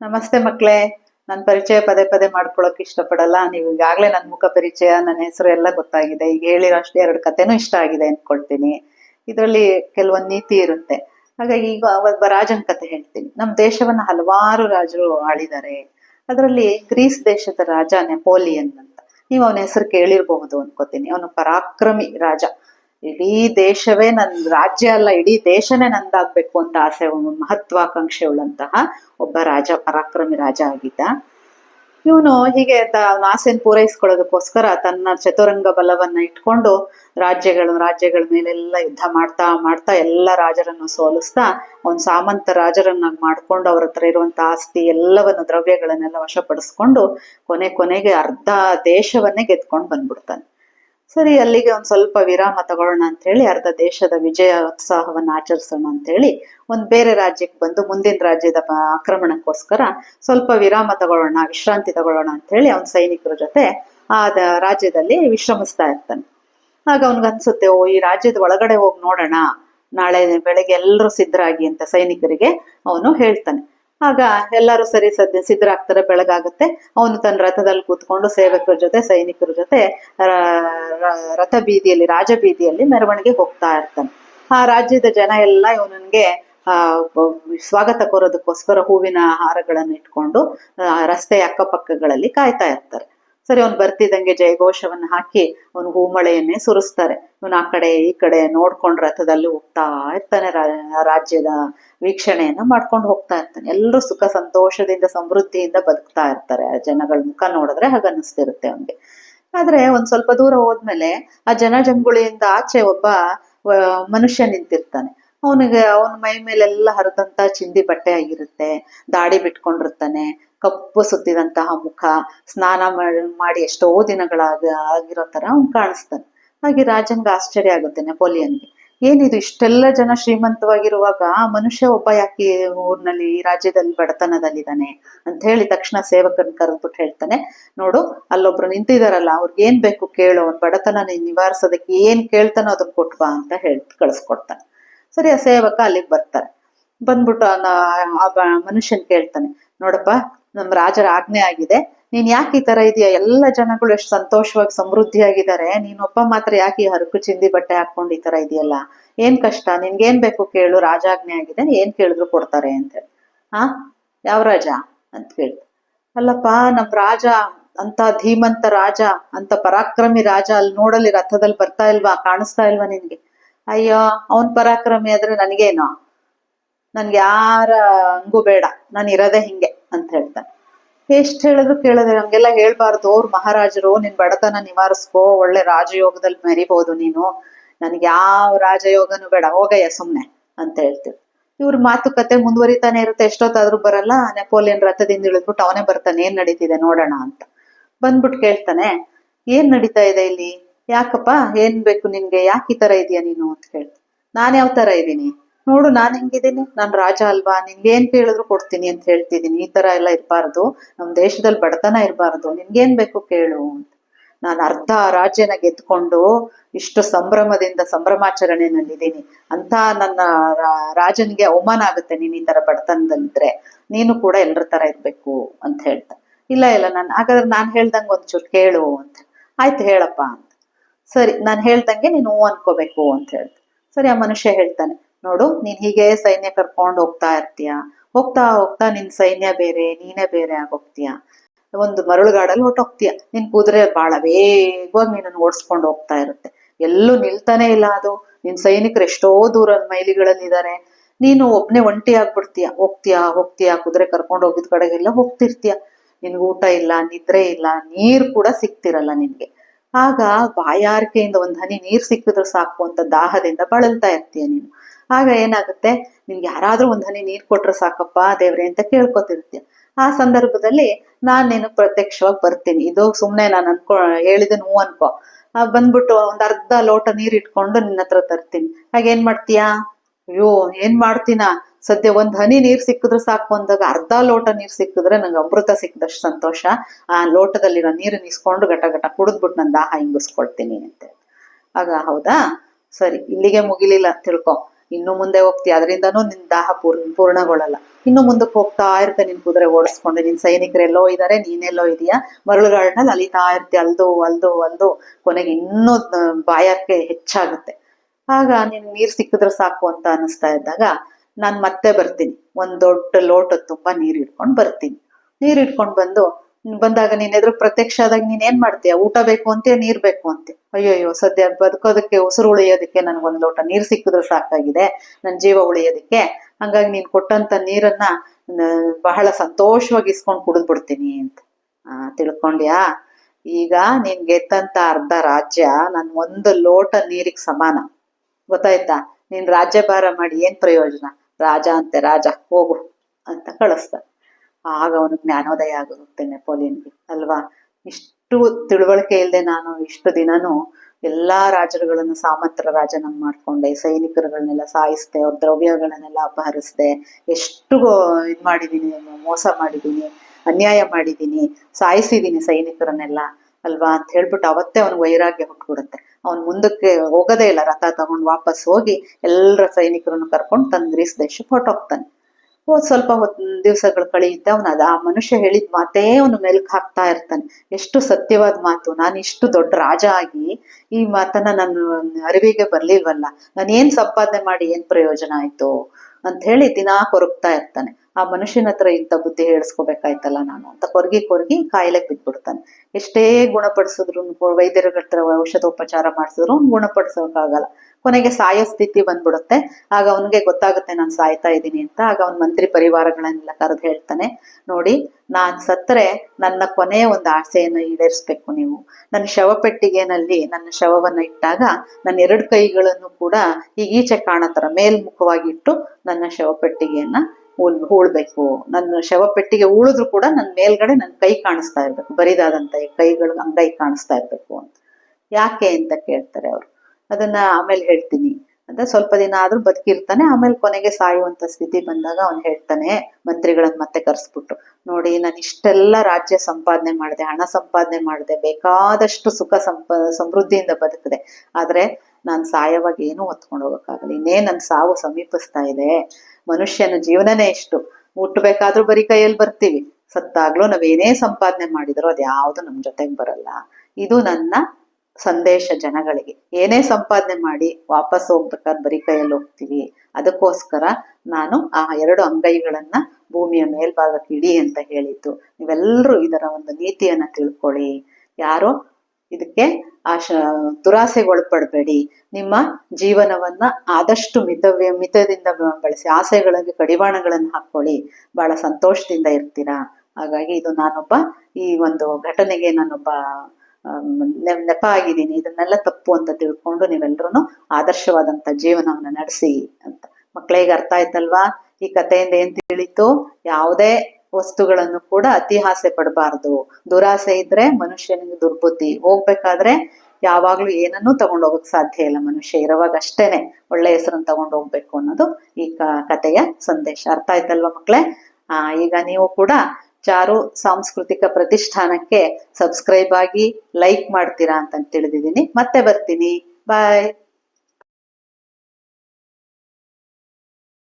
ನಮಸ್ತೆ ಮಕ್ಕಳೇ ನನ್ನ ಪರಿಚಯ ಪದೇ ಪದೇ ಮಾಡ್ಕೊಳಕ್ ಇಷ್ಟಪಡಲ್ಲ. ನೀವು ಈಗಾಗಲೇ ನನ್ನ ಮುಖ ಪರಿಚಯ ನನ್ನ ಹೆಸರು ಎಲ್ಲ ಗೊತ್ತಾಗಿದೆ. ಈಗ ಹೇಳಿರೋ ಅಷ್ಟೇ ಎರಡು ಕಥೆನೂ ಇಷ್ಟ ಆಗಿದೆ ಅಂದ್ಕೊಳ್ತೀನಿ ಇದರಲ್ಲಿ ಕೆಲವೊಂದು ನೀತಿ ಇರುತ್ತೆ. ಹಾಗಾಗಿ ಈಗ ಒಬ್ಬ ರಾಜನ ಕಥೆ ಹೇಳ್ತೀನಿ. ನಮ್ಮ ದೇಶವನ್ನ ಹಲವಾರು ರಾಜರು ಆಳಿದ್ದಾರೆ. ಅದರಲ್ಲಿ ಗ್ರೀಸ್ ದೇಶದ ರಾಜ ನೆಪೋಲಿಯನ್ ಅಂತ. ನೀವು ಅವನ ಹೆಸರು ಕೇಳಿರಬಹುದು ಅನ್ಕೋತೀನಿ. ಅವನು ಪರಾಕ್ರಮಿ ರಾಜ. ಇಡೀ ದೇಶವೇ ನನ್ ರಾಜ್ಯ ಅಲ್ಲ, ಇಡೀ ದೇಶನೇ ನಂದಾಗ್ಬೇಕು ಅಂತ ಆಸೆ ಮಹತ್ವಾಕಾಂಕ್ಷೆ ಉಳ್ಳಂತಹ ಒಬ್ಬ ರಾಜ, ಪರಾಕ್ರಮಿ ರಾಜ ಆಗಿದ್ದ. ಇವನು ಹೀಗೆ ಅವನ ಅವ್ನ ಆಸೆನ ಪೂರೈಸ್ಕೊಳ್ಳೋದಕ್ಕೋಸ್ಕರ ತನ್ನ ಚತುರಂಗ ಬಲವನ್ನ ಇಟ್ಕೊಂಡು ರಾಜ್ಯಗಳು, ರಾಜ್ಯಗಳ ಮೇಲೆಲ್ಲ ಯುದ್ಧ ಮಾಡ್ತಾ ಮಾಡ್ತಾ ಎಲ್ಲ ರಾಜರನ್ನು ಸೋಲಿಸ್ತಾ ಒಂದು ಸಾಮಂತ ರಾಜರನ್ನಾಗಿ ಮಾಡ್ಕೊಂಡು ಅವ್ರ ಹತ್ರ ಇರುವಂತ ಆಸ್ತಿ ಎಲ್ಲವನ್ನು, ದ್ರವ್ಯಗಳನ್ನೆಲ್ಲ ವಶಪಡಿಸ್ಕೊಂಡು ಕೊನೆ ಕೊನೆಗೆ ಅರ್ಧ ದೇಶವನ್ನೇ ಗೆದ್ಕೊಂಡು ಬಂದ್ಬಿಡ್ತಾನೆ. ಸರಿ, ಅಲ್ಲಿಗೆ ಒಂದ್ ಸ್ವಲ್ಪ ವಿರಾಮ ತಗೊಳ್ಳೋಣ ಅಂತ ಹೇಳಿ ಅರ್ಧ ದೇಶದ ವಿಜಯ ಉತ್ಸಾಹವನ್ನ ಆಚರಿಸೋಣ ಅಂತ ಹೇಳಿ ಒಂದ್ ಬೇರೆ ರಾಜ್ಯಕ್ಕೆ ಬಂದು ಮುಂದಿನ ರಾಜ್ಯದ ಆಕ್ರಮಣಕ್ಕೋಸ್ಕರ ಸ್ವಲ್ಪ ವಿರಾಮ ತಗೊಳ್ಳೋಣ, ವಿಶ್ರಾಂತಿ ತಗೊಳ್ಳೋಣ ಅಂತ ಹೇಳಿ ಅವನ ಸೈನಿಕರ ಜೊತೆ ಆ ರಾಜ್ಯದಲ್ಲಿ ವಿಶ್ರಮಿಸ್ತಾ ಇರ್ತಾನೆ. ಆಗ ಅವನಿಗನ್ಸುತ್ತೆ ಓ, ಈ ರಾಜ್ಯದ ಒಳಗಡೆ ಹೋಗಿ ನೋಡೋಣ. ನಾಳೆ ಬೆಳಗ್ಗೆ ಎಲ್ಲರೂ ಸಿದ್ಧರಾಗಿ ಅಂತ ಸೈನಿಕರಿಗೆ ಅವನು ಹೇಳ್ತಾನೆ. ಆಗ ಎಲ್ಲರೂ ಸರಿ ಸದ್ಯ ಸಿದ್ಧರಾಗ್ತಾರೆ, ಬೆಳಗಾಗುತ್ತೆ. ಅವನು ತನ್ನ ರಥದಲ್ಲಿ ಕೂತ್ಕೊಂಡು ಸೇವಕರ ಜೊತೆ, ಸೈನಿಕರ ಜೊತೆ ರಥ ಬೀದಿಯಲ್ಲಿ ರಾಜ ಬೀದಿಯಲ್ಲಿ ಮೆರವಣಿಗೆ ಹೋಗ್ತಾ ಇರ್ತಾನೆ. ಆ ರಾಜ್ಯದ ಜನ ಎಲ್ಲ ಇವನಿಗೆ ಆ ಸ್ವಾಗತ ಕೋರೋದಕ್ಕೋಸ್ಕರ ಹೂವಿನ ಹಾರಗಳನ್ನು ಇಟ್ಕೊಂಡು ರಸ್ತೆ ಅಕ್ಕಪಕ್ಕಗಳಲ್ಲಿ ಕಾಯ್ತಾ ಇರ್ತಾರೆ. ಸರಿ, ಅವ್ನು ಬರ್ತಿದ್ದಂಗೆ ಜಯಘೋಷವನ್ನು ಹಾಕಿ ಅವನು ಹೂಮಳೆಯನ್ನೇ ಸುರಿಸ್ತಾರೆ. ಇವನು ಆ ಕಡೆ ಈ ಕಡೆ ನೋಡ್ಕೊಂಡು ರಥದಲ್ಲಿ ಹೋಗ್ತಾ ಇರ್ತಾನೆ ರಾಜ್ಯದ ವೀಕ್ಷಣೆಯನ್ನ ಮಾಡ್ಕೊಂಡು ಹೋಗ್ತಾ ಇರ್ತಾನೆ. ಎಲ್ಲರೂ ಸುಖ ಸಂತೋಷದಿಂದ, ಸಮೃದ್ಧಿಯಿಂದ ಬದುಕ್ತಾ ಇರ್ತಾರೆ. ಆ ಜನಗಳ ಮುಖ ನೋಡಿದ್ರೆ ಹಾಗ ಅನ್ನಿಸ್ತಿರುತ್ತೆ ಅವನಿಗೆ. ಆದ್ರೆ ಒಂದ್ ಸ್ವಲ್ಪ ದೂರ ಹೋದ್ಮೇಲೆ ಆ ಜನಜಂಗುಳಿಯಿಂದ ಆಚೆ ಒಬ್ಬ ಮನುಷ್ಯ ನಿಂತಿರ್ತಾನೆ. ಅವನಿಗೆ, ಅವನ ಮೈ ಮೇಲೆಲ್ಲ ಹರಿದಂತ ಚಿಂದಿ ಬಟ್ಟೆ ಆಗಿರುತ್ತೆ, ದಾಡಿ ಬಿಟ್ಕೊಂಡಿರ್ತಾನೆ. ಕಪ್ಪು ಸುತ್ತಿದಂತಹ ಮುಖ, ಸ್ನಾನ ಮಾಡ್- ಎಷ್ಟೋ ದಿನಗಳಾಗ ಆಗಿರೋ ತರ ಅವ್ನು ಕಾಣಿಸ್ತಾನೆ. ಹಾಗೆ ರಾಜನ್ಗೆ ಆಶ್ಚರ್ಯ ಆಗುತ್ತೆ ನೆಪೋಲಿಯನ್ಗೆ. ಏನಿದು ಇಷ್ಟೆಲ್ಲ ಜನ ಶ್ರೀಮಂತವಾಗಿರುವಾಗ ಆ ಮನುಷ್ಯ ಒಬ್ಬ ಯಾಕೆ ಊರಿನಲ್ಲಿ ರಾಜ್ಯದಲ್ಲಿ ಬಡತನದಲ್ಲಿದ್ದಾನೆ ಅಂತ ಹೇಳಿ ತಕ್ಷಣ ಸೇವಕರನ್ನ ಕರೆದ್ಬಿಟ್ಟು ಹೇಳ್ತಾನೆ, ನೋಡು, ಅಲ್ಲೊಬ್ರು ನಿಂತಿದಾರಲ್ಲ, ಅವ್ರಿಗೆ ಏನ್ ಬೇಕು ಕೇಳು, ಅವ್ನ ಬಡತನ ನಿವಾರಿಸೋದಕ್ಕೆ ಏನ್ ಕೇಳ್ತಾನೋ ಅದನ್ನ ಕೊಟ್ಬಾ ಅಂತ ಹೇಳಿ ಕಳಿಸ್ಕೊಡ್ತಾನೆ. ಸರಿ, ಆ ಸೇವಕ ಅಲ್ಲಿಗೆ ಬರ್ತಾರೆ. ಬಂದ್ಬಿಟ್ಟು ಆ ಮನುಷ್ಯನ್ ಕೇಳ್ತಾನೆ ನೋಡಪ್ಪ, ನಮ್ ರಾಜರ ಆಜ್ಞೆ ಆಗಿದೆ. ನೀನ್ ಯಾಕೆ ಈ ತರ ಇದೆಯಾ? ಎಲ್ಲ ಜನಗಳು ಎಷ್ಟು ಸಂತೋಷವಾಗಿ ಸಮೃದ್ಧಿಯಾಗಿದ್ದಾರೆ. ನೀನೊಬ್ಬ ಮಾತ್ರ ಯಾಕೆ ಈ ಹರಕು ಚಿಂದಿ ಬಟ್ಟೆ ಹಾಕೊಂಡು ಈ ತರ ಇದೆಯಲ್ಲ? ಏನ್ ಕಷ್ಟ? ನಿನ್ಗೇನ್ ಬೇಕು ಕೇಳು, ರಾಜಾಜ್ಞೆ ಆಗಿದೆ ಏನ್ ಕೇಳಿದ್ರು ಕೊಡ್ತಾರೆ ಅಂತ. ಆ? ಯಾವ ರಾಜ ಅಂತ ಕೇಳ್ತ ಅಲ್ಲಪ್ಪ, ನಮ್ ರಾಜ, ಅಂತ ಧೀಮಂತ ರಾಜ, ಅಂತ ಪರಾಕ್ರಮಿ ರಾಜ ಅಲ್ಲಿ ನೋಡಲಿ, ರಥದಲ್ಲಿ ಬರ್ತಾ ಇಲ್ವಾ? ಕಾಣಿಸ್ತಾ ಇಲ್ವಾ ನಿನ್ಗೆ? ಅಯ್ಯೋ, ಅವನ್ ಪರಾಕ್ರಮಿ ಆದ್ರೆ ನನಗೇನೋ? ನನ್ಗೆ ಯಾರ ಹಂಗೂ ಬೇಡ, ನಾನು ಇರೋದೇ ಹಿಂಗೆ ಅಂತ ಹೇಳ್ತಾನೆ. ಎಷ್ಟ್ ಹೇಳಿದ್ರು ಕೇಳಿದ್ರೆ ನಮ್ಗೆಲ್ಲ ಹೇಳ್ಬಾರ್ದು, ಅವ್ರು ಮಹಾರಾಜರು, ನಿನ್ ಬಡತನ ನಿವಾರಿಸ್ಕೋ, ಒಳ್ಳೆ ರಾಜಯೋಗದಲ್ಲಿ ಮೆರಿಬಹುದು ನೀನು. ನನ್ಗೆ ಯಾವ ರಾಜಯೋಗನೂ ಬೇಡ, ಹೋಗಯ್ಯ ಸುಮ್ನೆ ಅಂತ ಹೇಳ್ತೀವಿ. ಇವ್ರ ಮಾತುಕತೆ ಮುಂದುವರಿತಾನೆ ಇರುತ್ತೆ, ಎಷ್ಟೊತ್ತಾದ್ರೂ ಬರಲ್ಲ, ನೆಪೋಲಿಯನ್ ರಥದಿಂದ ಇಳಿದ್ಬಿಟ್ಟು ಅವನೇ ಬರ್ತಾನೆ, ಏನ್ ನಡೀತಿದೆ ನೋಡೋಣ ಅಂತ. ಬಂದ್ಬಿಟ್ಟು ಕೇಳ್ತಾನೆ, ಏನ್ ನಡೀತಾ ಇದೆ ಇಲ್ಲಿ? ಯಾಕಪ್ಪ, ಏನ್ ಬೇಕು ನಿನ್ಗೆ? ಯಾಕೆ ಈ ತರ ಇದೆಯಾ ನೀನು ಅಂತ ಕೇಳ್ತ ನಾನ್ ಯಾವ ತರ ಇದ್ದೀನಿ? ನೋಡು, ನಾನ್ ಹೆಂಗಿದ್ದೀನಿ? ನಾನು ರಾಜ ಅಲ್ವಾ? ನಿನ್ಗೆ ಏನ್ ಕೇಳಿದ್ರು ಕೊಡ್ತೀನಿ ಅಂತ ಹೇಳ್ತಿದ್ದೀನಿ. ಈ ತರ ಎಲ್ಲ ಇರ್ಬಾರ್ದು. ನಮ್ ದೇಶದಲ್ಲಿ ಬಡತನ ಇರ್ಬಾರ್ದು. ನಿನ್ಗೇನ್ ಬೇಕು ಕೇಳು ಅಂತ. ನಾನು ಅರ್ಧ ರಾಜ್ಯನ ಗೆದ್ಕೊಂಡು ಇಷ್ಟು ಸಂಭ್ರಮದಿಂದ ಸಂಭ್ರಮಾಚರಣೆನಲ್ಲಿದ್ದೀನಿ ಅಂತ ನನ್ನ ರಾಜನಿಗೆ ಅವಮಾನ ಆಗುತ್ತೆ ನೀನ್ ಈ ತರ ಬಡತನದಲ್ಲಿದ್ರೆ. ನೀನು ಕೂಡ ಎಲ್ಲರ ತರ ಇರ್ಬೇಕು ಅಂತ ಹೇಳ್ತಾ ಇಲ್ಲ ಇಲ್ಲ, ನಾನು, ಹಾಗಾದ್ರೆ ನಾನ್ ಹೇಳ್ದಂಗೆ ಒಂಚೂರು ಕೇಳು ಅಂತ. ಆಯ್ತು, ಹೇಳಪ್ಪ ಅಂತ. ಸರಿ, ನಾನು ಹೇಳ್ದಂಗೆ ನೀನು ಅನ್ಕೋಬೇಕು ಅಂತ ಹೇಳ್ತ ಸರಿ, ಆ ಮನುಷ್ಯ ಹೇಳ್ತಾನೆ. ನೋಡು, ನೀನ್ ಹೀಗೆ ಸೈನ್ಯ ಕರ್ಕೊಂಡು ಹೋಗ್ತಾ ಇರ್ತೀಯ. ಹೋಗ್ತಾ ಹೋಗ್ತಾ ನಿನ್ ಸೈನ್ಯ ಬೇರೆ, ನೀನೇ ಬೇರೆ ಆಗೋಗ್ತೀಯ. ಒಂದು ಮರಳುಗಾಡಲ್ಲಿ ಹೊಟ್ಟೋಗ್ತೀಯ ನಿನ್ ಕುದುರೆ ಬಹಳ ವೇಗವಾಗಿ ನಿನ್ನನ್ನು ಓಡಿಸ್ಕೊಂಡು ಹೋಗ್ತಾ ಇರುತ್ತೆ. ಎಲ್ಲೂ ನಿಲ್ತಾನೆ ಇಲ್ಲ ಅದು. ನಿನ್ ಸೈನಿಕರು ಎಷ್ಟೋ ದೂರ ಮೈಲಿಗಳಲ್ಲಿ ಇದಾರೆ ನೀನು ಒಬ್ನೇ ಒಂಟಿ ಆಗ್ಬಿಡ್ತೀಯ. ಹೋಗ್ತೀಯ, ಹೋಗ್ತೀಯಾ, ಕುದುರೆ ಕರ್ಕೊಂಡು ಹೋಗಿದ್ ಕಡೆಗೆಲ್ಲ ಹೋಗ್ತಿರ್ತೀಯ. ನಿನ್ಗೆ ಊಟ ಇಲ್ಲ, ನಿದ್ರೆ ಇಲ್ಲ, ನೀರ್ ಕೂಡ ಸಿಕ್ತಿರಲ್ಲ ನಿನ್ಗೆ. ಆಗ ಬಾಯಾರಿಕೆಯಿಂದ ಒಂದ್ ಹನಿ ನೀರ್ ಸಿಕ್ಕಿದ್ರೆ ಸಾಕು ಅಂತ ದಾಹದಿಂದ ಬಳಲ್ತಾ ಇರ್ತೀಯ ನೀನು. ಆಗ ಏನಾಗುತ್ತೆ? ನಿನ್ಗೆ ಯಾರಾದ್ರೂ ಒಂದ್ ಹನಿ ನೀರ್ ಕೊಟ್ರೆ ಸಾಕಪ್ಪ ದೇವ್ರೆ ಅಂತ ಕೇಳ್ಕೊತಿರ್ತೀಯ ಆ ಸಂದರ್ಭದಲ್ಲಿ ನಾನ್ ನೀನು ಪ್ರತ್ಯಕ್ಷವಾಗಿ ಬರ್ತೀನಿ. ಇದು ಸುಮ್ನೆ ನಾನು ಅನ್ಕೊ, ಹೇಳಿದ ನೋವು ಅನ್ಕೋ. ಬಂದ್ಬಿಟ್ಟು ಒಂದ್ ಅರ್ಧ ಲೋಟ ನೀರ್ ಇಟ್ಕೊಂಡು ನಿನ್ನ ಹತ್ರ ತರ್ತೀನಿ. ಹಾಗೇನ್ ಮಾಡ್ತೀಯಾ? ಅಯ್ಯೋ, ಏನ್ ಮಾಡ್ತೀನ? ಸದ್ಯ ಒಂದ್ ಹನಿ ನೀರ್ ಸಿಕ್ಕಿದ್ರೆ ಸಾಕು ಅಂದಾಗ ಅರ್ಧ ಲೋಟ ನೀರ್ ಸಿಕ್ಕಿದ್ರೆ ನಂಗೆ ಅಮೃತ ಸಿಕ್ಕದಷ್ಟು ಸಂತೋಷ. ಆ ಲೋಟದಲ್ಲಿರೋ ನೀರನ್ನ ನಿಸ್ಕೊಂಡು ಘಟ ಘಟ ಕುಡಿದ್ಬಿಟ್ಟು ನನ್ನ ದಾಹ ಹಿಂಗಿಸ್ಕೊಳ್ತೀನಿ ಅಂತ. ಆಗ ಹೌದಾ? ಸರಿ, ಇಲ್ಲಿಗೆ ಮುಗಿಲಿಲ್ಲ ತಿಳ್ಕೊ. ಇನ್ನು ಮುಂದೆ ಹೋಗ್ತೀಯ ಅದರಿಂದನೂ ನಿನ್ ದಾಹ ಪೂರ್ಣ ಪೂರ್ಣಗೊಳ್ಳಲ್ಲ. ಇನ್ನು ಮುಂದಕ್ಕೆ ಹೋಗ್ತಾ ಇರುತ್ತೆ ನಿನ್ ಕುದುರೆ ಓಡಿಸ್ಕೊಂಡು, ನಿನ್ ಸೈನಿಕರೆಲ್ಲೋ ಇದಾರೆ, ನೀನೆಲ್ಲೋ ಇದೀಯಾ? ಮರಳುಗಳನ್ನ ಅಲಿತಾ ಇರ್ತಿ, ಅಲ್ದು ಅಲ್ದು ಅಲ್ದು, ಕೊನೆಗೆ ಇನ್ನೂ ಬಾಯಕ್ಕೆ ಹೆಚ್ಚಾಗುತ್ತೆ. ಆಗ ನಿನ್ ನೀರ್ ಸಿಕ್ಕಿದ್ರೆ ಸಾಕು ಅಂತ ಅನಿಸ್ತಾ ಇದ್ದಾಗ, ನಾನ್ ಮತ್ತೆ ಬರ್ತೀನಿ. ಒಂದ್ ದೊಡ್ಡ ಲೋಟ ತುಂಬಾ ನೀರ್ ಇಟ್ಕೊಂಡ್ ಬರ್ತೀನಿ. ನೀರ್ ಇಟ್ಕೊಂಡ್ ಬಂದು ಬಂದಾಗ ನೀನ್ ಎದುರು ಪ್ರತ್ಯಕ್ಷ ಆದಾಗ ನೀನ್ ಏನ್ ಮಾಡ್ತೀಯ? ಊಟ ಬೇಕು ಅಂತೇ ನೀರ್ ಬೇಕು ಅಂತ ಅಯ್ಯೋ ಅಯ್ಯೋ ಸದ್ಯ ಬದುಕೋದಕ್ಕೆ ಉಸಿರು ಉಳಿಯೋದಕ್ಕೆ ನನ್ಗೆ ಒಂದ್ ಲೋಟ ನೀರ್ ಸಿಕ್ಕಿದ್ರೆ ಸಾಕಾಗಿದೆ. ನನ್ ಜೀವ ಉಳಿಯೋದಕ್ಕೆ. ಹಂಗಾಗಿ ನೀನ್ ಕೊಟ್ಟಂತ ನೀರನ್ನ ಬಹಳ ಸಂತೋಷವಾಗಿ ಇಸ್ಕೊಂಡು ಕುಡಿದ್ ಬಿಡ್ತೀನಿ ಅಂತ. ಆ, ತಿಳ್ಕೊಂಡ್ಯಾ? ಈಗ ನೀನ್ ಗೆದ್ದಂತ ಅರ್ಧ ರಾಜ್ಯ ನನ್ ಒಂದು ಲೋಟ ನೀರಿಗೆ ಸಮಾನ. ಗೊತ್ತಾಯ್ತಾ? ನೀನ್ ರಾಜ್ಯಭಾರ ಮಾಡಿ ಏನ್ ಪ್ರಯೋಜನ? ರಾಜ ಅಂತೆ ರಾಜ, ಹೋಗು ಅಂತ ಕಳಿಸ್ದ. ಆಗ ಅವನು ಜ್ಞಾನೋದಯ ಆಗುತ್ತೆ ನೆಪೋಲಿಯನ್ಗೆ ಅಲ್ವಾ? ಇಷ್ಟು ತಿಳುವಳಿಕೆ ಇಲ್ಲದೆ ನಾನು ಇಷ್ಟು ದಿನಾನು ಎಲ್ಲಾ ರಾಜರುಗಳನ್ನು ಸಾಮಂತರ ರಾಜನನ್ನ ಮಾಡ್ಕೊಂಡೆ. ಸೈನಿಕರುಗಳನ್ನೆಲ್ಲ ಸಾಯಿಸ್ದೆ, ಅವ್ರ ದ್ರವ್ಯಗಳನ್ನೆಲ್ಲ ಅಪಹರಿಸ್ದೆ. ಎಷ್ಟು ಇದ್ ಮಾಡಿದೀನಿ, ಮೋಸ ಮಾಡಿದೀನಿ, ಅನ್ಯಾಯ ಮಾಡಿದೀನಿ, ಸಾಯಿಸಿದೀನಿ ಸೈನಿಕರನ್ನೆಲ್ಲ, ಅಲ್ವಾ? ಅಂತ ಹೇಳ್ಬಿಟ್ಟು ಅವತ್ತೇ ಅವನಿಗೆ ವೈರಾಗ್ಯ ಹುಟ್ಬಿಡುತ್ತೆ. ಅವ್ನ್ ಮುಂದಕ್ಕೆ ಹೋಗೋದೇ ಇಲ್ಲ, ರಥ ತಗೊಂಡ್ ವಾಪಸ್ ಹೋಗಿ ಎಲ್ಲರ ಸೈನಿಕರನ್ನು ಕರ್ಕೊಂಡು ತನ್ನ ಗ್ರೀಸ್ ದೇಶಕ್ಕೆ ಹೊರಟೋಗ್ತಾನೆ ಹೋದ್ ಸ್ವಲ್ಪ ಹೊತ್ ದಿವಸಗಳು ಕಳೆಯುತ್ತೆ ಆ ಮನುಷ್ಯ ಹೇಳಿದ ಮಾತೇ ಅವನು ಮೆಲ್ಕ್ ಹಾಕ್ತಾ ಇರ್ತಾನೆ. ಎಷ್ಟು ಸತ್ಯವಾದ ಮಾತು. ನಾನು ಇಷ್ಟು ದೊಡ್ಡ ರಾಜ ಆಗಿ ಈ ಮಾತನ್ನ ನಾನು ಅರಿವಿಗೆ ಬರ್ಲಿಲ್ವಲ್ಲ? ನಾನು ಏನ್ ಸಂಪಾದನೆ ಮಾಡಿ ಏನ್ ಪ್ರಯೋಜನ ಆಯ್ತು? ಅಂತ ಹೇಳಿ ದಿನಾ ಕೊರಗ್ತಾ ಇರ್ತಾನೆ. ಆ ಮನುಷ್ಯನ ಹತ್ರ ಇಂಥ ಬುದ್ಧಿ ಹೇಳಿಸ್ಕೋಬೇಕಾಯ್ತಲ್ಲ ನಾನು ಅಂತ ಕೊರಗಿ ಕೊರಗಿ ಕಾಯಿಲೆ ಬಿದ್ದ್ಬಿಡ್ತಾನೆ ಎಷ್ಟೇ ಗುಣಪಡಿಸಿದ್ರು ವೈದ್ಯರ ಹತ್ರ ಔಷಧೋಪಚಾರ ಮಾಡಿಸಿದ್ರು ಅವ್ನು ಗುಣಪಡಿಸೋಕ್ಕಾಗಲ್ಲ ಕೊನೆಗೆ ಸಾಯೋ ಸ್ಥಿತಿ ಬಂದ್ಬಿಡುತ್ತೆ. ಆಗ ಅವನಿಗೆ ಗೊತ್ತಾಗುತ್ತೆ ನಾನು ಸಾಯ್ತಾ ಇದ್ದೀನಿ ಅಂತ. ಆಗ ಅವನ ಮಂತ್ರಿ ಪರಿವಾರಗಳನ್ನೆಲ್ಲ ಕರೆದು ಹೇಳ್ತಾನೆ, ನೋಡಿ, ನಾನು ಸತ್ತರೆ ನನ್ನ ಕೊನೆಯ ಒಂದು ಆಸೆಯನ್ನು ಈಡೇರಿಸ್ಬೇಕು ನೀವು. ನನ್ನ ಶವಪೆಟ್ಟಿಗೆನಲ್ಲಿ ನನ್ನ ಶವವನ್ನ ಇಟ್ಟಾಗ ನನ್ನ ಎರಡು ಕೈಗಳನ್ನು ಕೂಡ ಈಗೀಚೆ ಕಾಣತರ ಮೇಲ್ಮುಖವಾಗಿ ಇಟ್ಟು ನನ್ನ ಶವಪೆಟ್ಟಿಗೆಯನ್ನ ಹೂಳ್ ಹೂಳ್ಬೇಕು. ನನ್ನ ಶವಪೆಟ್ಟಿಗೆ ಉಳಿದ್ರು ಕೂಡ ನನ್ನ ಮೇಲ್ಗಡೆ ನನ್ನ ಕೈ ಕಾಣಿಸ್ತಾ ಇರ್ಬೇಕು. ಬರಿದಾದಂತ ಕೈಗಳು ಅಂಗೈ ಕಾಣಿಸ್ತಾ ಇರ್ಬೇಕು ಅಂತ. ಯಾಕೆ ಅಂತ ಕೇಳ್ತಾರೆ ಅವರು. ಅದನ್ನ ಆಮೇಲೆ ಹೇಳ್ತೀನಿ. ಅಂತ ಸ್ವಲ್ಪ ದಿನ ಆದ್ರೂ ಬದುಕಿರ್ತಾನೆ, ಆಮೇಲೆ ಕೊನೆಗೆ ಸಾಯುವಂತ ಸ್ಥಿತಿ ಬಂದಾಗ ಅವ್ನು ಹೇಳ್ತಾನೆ ಮಂತ್ರಿಗಳನ್ನ ಮತ್ತೆ ಕರೆಸ್ಬಿಟ್ಟು, ನೋಡಿ, ನಾನು ಇಷ್ಟೆಲ್ಲ ರಾಜ್ಯ ಸಂಪಾದನೆ ಮಾಡಿದೆ, ಹಣ ಸಂಪಾದನೆ ಮಾಡಿದೆ, ಬೇಕಾದಷ್ಟು ಸುಖ ಸಂಪ, ಸಮೃದ್ಧಿಯಿಂದ ಬದುಕಿದೆ. ಆದ್ರೆ ನಾನು ಸಾಯವಾಗ ಏನೂ ಹೊತ್ಕೊಂಡು ಹೋಗಕ್ಕಾಗಲ್ಲ. ಇನ್ನೇ ನನ್ನ ಸಾವು ಸಮೀಪಿಸ್ತಾ ಇದೆ. ಮನುಷ್ಯನ ಜೀವನನೇ ಇಷ್ಟು. ಮುಟ್ಟಬೇಕಾದ್ರೂ ಬರೀ ಕೈಯಲ್ಲಿ ಬರ್ತೀವಿ. ಸತ್ತಾಗ್ಲೂ ನಾವೇನೇ ಸಂಪಾದನೆ ಮಾಡಿದ್ರು ಅದು ಯಾವುದು ನಮ್ ಜೊತೆಗೆ ಬರಲ್ಲ. ಇದು ನನ್ನ ಸಂದೇಶ ಜನಗಳಿಗೆ. ಏನೇ ಸಂಪಾದನೆ ಮಾಡಿ ವಾಪಸ್ ಹೋಗ್ಬೇಕಾದ್ರೆ ಬರೀ ಕೈಯಲ್ಲಿ ಹೋಗ್ತೀವಿ. ಅದಕ್ಕೋಸ್ಕರ ನಾನು ಆ ಎರಡು ಅಂಗೈಗಳನ್ನ ಭೂಮಿಯ ಮೇಲ್ಭಾಗಕ್ಕೆ ಇಡಿ ಅಂತ ಹೇಳಿದ್ದು. ನೀವೆಲ್ಲರೂ ಇದರ ಒಂದು ನೀತಿಯನ್ನ ತಿಳ್ಕೊಳ್ಳಿ. ಯಾರೋ ಇದಕ್ಕೆ ಆಶ, ದುರಾಸೆಗೊಳಪಡಬೇಡಿ. ನಿಮ್ಮ ಜೀವನವನ್ನ ಆದಷ್ಟು ಮಿತವ್ಯ, ಮಿತದಿಂದ ಬಳಸಿ, ಆಸೆಗಳಿಗೆ ಕಡಿವಾಣಗಳನ್ನು ಹಾಕೊಳ್ಳಿ. ಬಹಳ ಸಂತೋಷದಿಂದ ಇರ್ತೀರಾ? ಹಾಗಾಗಿ ಇದು ನಾನೊಬ್ಬ, ಈ ಒಂದು ಘಟನೆಗೆ ನಾನೊಬ್ಬ ನೆಪ ಆಗಿದ್ದೀನಿ. ಇದನ್ನೆಲ್ಲ ತಪ್ಪು ಅಂತ ತಿಳ್ಕೊಂಡು ನೀವೆಲ್ಲರೂ ಆದರ್ಶವಾದಂತ ಜೀವನವನ್ನ ನಡೆಸಿ ಅಂತ. ಮಕ್ಕಳಿಗೆ ಅರ್ಥ ಆಯ್ತಲ್ವಾ? ಈ ಕಥೆಯಿಂದ ಏನ್ ತಿಳಿತು? ಯಾವುದೇ ವಸ್ತುಗಳನ್ನು ಕೂಡ ಅತಿ ಆಸೆ ಪಡಬಾರ್ದು. ದುರಾಸೆ ಇದ್ರೆ ಮನುಷ್ಯನಿಗೆ ದುರ್ಬುದ್ಧಿ. ಹೋಗ್ಬೇಕಾದ್ರೆ ಯಾವಾಗ್ಲೂ ಏನನ್ನೂ ತಗೊಂಡು ಹೋಗಕ್ ಸಾಧ್ಯ ಇಲ್ಲ ಮನುಷ್ಯ. ಇರುವಾಗ ಅಷ್ಟೇನೆ ಒಳ್ಳೆ ಹೆಸರನ್ನ ತಗೊಂಡು ಹೋಗ್ಬೇಕು ಅನ್ನೋದು ಈ ಕಥೆಯ ಸಂದೇಶ. ಅರ್ಥ ಆಯ್ತಲ್ವಾ ಮಕ್ಳೇ? ಆ, ಈಗ ನೀವು ಕೂಡ ಚಾರು ಸಾಂಸ್ಕೃತಿಕ ಪ್ರತಿಷ್ಠಾನಕ್ಕೆ ಸಬ್ಸ್ಕ್ರೈಬ್ ಆಗಿ ಲೈಕ್ ಮಾಡ್ತೀರಾ ಅಂತ ತಿಳಿದಿದ್ದೀನಿ. ಮತ್ತೆ ಬರ್ತೀನಿ. ಬಾಯ್.